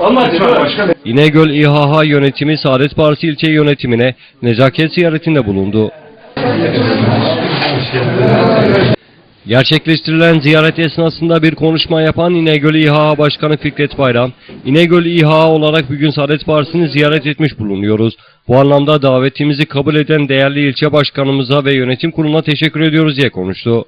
Olmaz. İnegöl İHH yönetimi Saadet Partisi ilçe yönetimine nezaket ziyaretinde bulundu. Gerçekleştirilen ziyaret esnasında bir konuşma yapan İnegöl İHH Başkanı Fikret Bayram, İnegöl İHH olarak bugün Saadet Partisi'ni ziyaret etmiş bulunuyoruz. Bu anlamda davetimizi kabul eden değerli ilçe başkanımıza ve yönetim kuruluna teşekkür ediyoruz diye konuştu.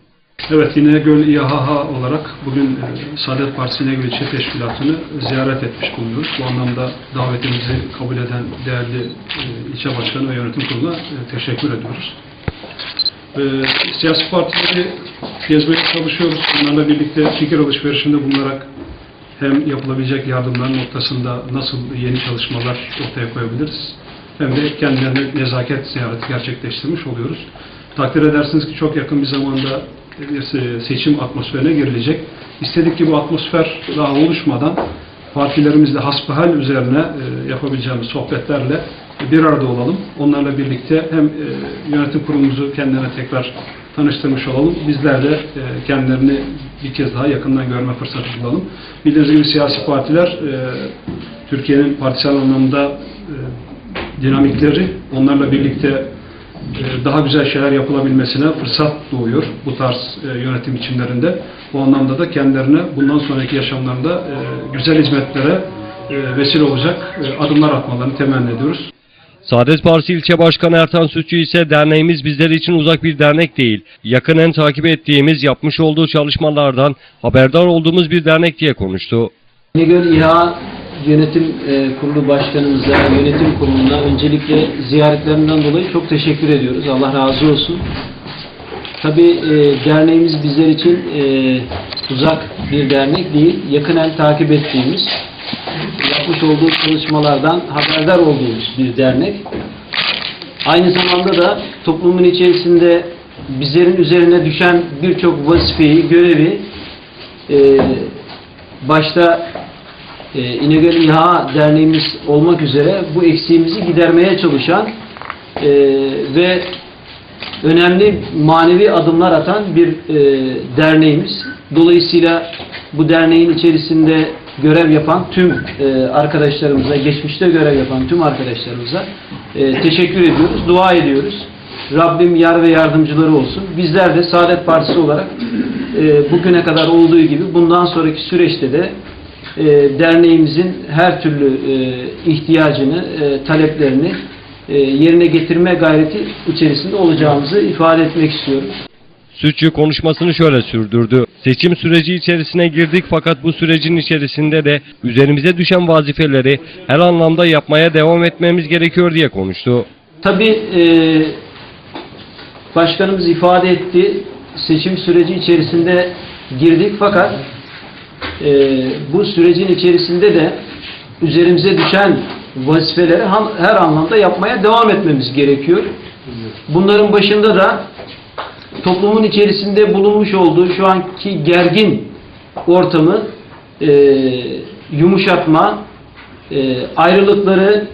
Evet, İnegöl İHH olarak bugün e, Saadet Partisi İnegöl İlçe Teşkilatı'nı ziyaret etmiş bulunuyoruz. Bu anlamda davetimizi kabul eden değerli e, ilçe başkanı ve yönetim kuruluna e, teşekkür ediyoruz. Siyasi partileri gezmeye çalışıyoruz. Bunlarla birlikte fikir alışverişinde bulunarak hem yapılabilecek yardımlar noktasında nasıl yeni çalışmalar ortaya koyabiliriz hem de kendilerine nezaket ziyareti gerçekleştirmiş oluyoruz. Takdir edersiniz ki çok yakın bir zamanda bir se- seçim atmosferine girilecek. İstedik ki bu atmosfer daha oluşmadan partilerimizle hasbihal üzerine e, yapabileceğimiz sohbetlerle bir arada olalım. Onlarla birlikte hem e, yönetim kurulumuzu kendilerine tekrar tanıştırmış olalım. Bizler de e, kendilerini bir kez daha yakından görme fırsatı bulalım. Bildiğiniz gibi siyasi partiler Türkiye'nin partisel anlamda dinamikleri onlarla birlikte daha güzel şeyler yapılabilmesine fırsat doğuyor bu tarz e, yönetim biçimlerinde. Bu anlamda da kendilerine bundan sonraki yaşamlarında e, güzel hizmetlere e, vesile olacak e, adımlar atmalarını temenni ediyoruz. Saadet Partisi ilçe başkanı Ertan Sütçü ise derneğimiz bizler için uzak bir dernek değil. Yakinen takip ettiğimiz, yapmış olduğu çalışmalardan haberdar olduğumuz bir dernek diye konuştu. İnegöl İHA Yönetim e, Kurulu Başkanımıza, yönetim kuruluna öncelikle ziyaretlerinden dolayı çok teşekkür ediyoruz. Allah razı olsun. Tabi derneğimiz bizler için e, uzak bir dernek değil, yakinen takip ettiğimiz, yapmış olduğu çalışmalardan haberdar olduğumuz bir dernek. Aynı zamanda da toplumun içerisinde bizlerin üzerine düşen birçok vazifeyi, görevi e, başta e, İnegöl İHA Derneğimiz olmak üzere bu eksiğimizi gidermeye çalışan e, ve önemli manevi adımlar atan bir e, derneğimiz. Dolayısıyla bu derneğin içerisinde görev yapan tüm e, arkadaşlarımıza, geçmişte görev yapan tüm arkadaşlarımıza e, teşekkür ediyoruz, dua ediyoruz. Rabbim yar ve yardımcıları olsun. Bizler de Saadet Partisi olarak e, bugüne kadar olduğu gibi bundan sonraki süreçte de e, derneğimizin her türlü e, ihtiyacını, e, taleplerini e, yerine getirme gayreti içerisinde olacağımızı ifade etmek istiyorum. Sütçü konuşmasını şöyle sürdürdü. Seçim süreci içerisine girdik fakat bu sürecin içerisinde de üzerimize düşen vazifeleri her anlamda yapmaya devam etmemiz gerekiyor diye konuştu. Tabii e, başkanımız ifade etti. Seçim süreci içerisinde girdik fakat e, bu sürecin içerisinde de üzerimize düşen vazifeleri her anlamda yapmaya devam etmemiz gerekiyor. Bunların başında da toplumun içerisinde bulunmuş olduğu şu anki gergin ortamı e, yumuşatma, e, ayrılıkları,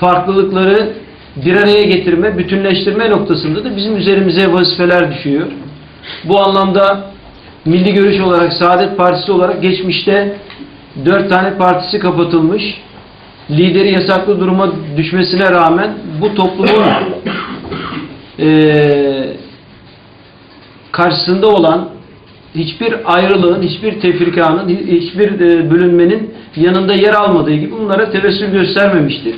farklılıkları bir araya getirme, bütünleştirme noktasında da bizim üzerimize vazifeler düşüyor. Bu anlamda Milli Görüş olarak, Saadet Partisi olarak geçmişte dört tane partisi kapatılmış. Lideri yasaklı duruma düşmesine rağmen bu toplumun eee karşısında olan hiçbir ayrılığın, hiçbir tefrikanın, hiçbir e, bölünmenin yanında yer almadığı gibi bunlara tevessül göstermemiştir.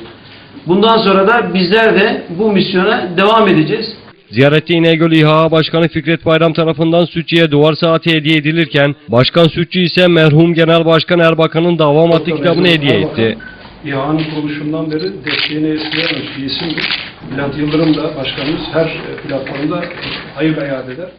Bundan sonra da bizler de bu misyona devam edeceğiz. Ziyarette İnegöl İHA Başkanı Fikret Bayram tarafından Sütçü'ye duvar saati hediye edilirken Başkan Sütçü ise merhum Genel Başkan Erbakan'ın Dava Matı kitabını hediye etti. İHA'nın kuruluşundan beri desteğini esirgememiş bir isimdir. Bülent Yıldırım da başkanımız her platformda hayır beyan eder.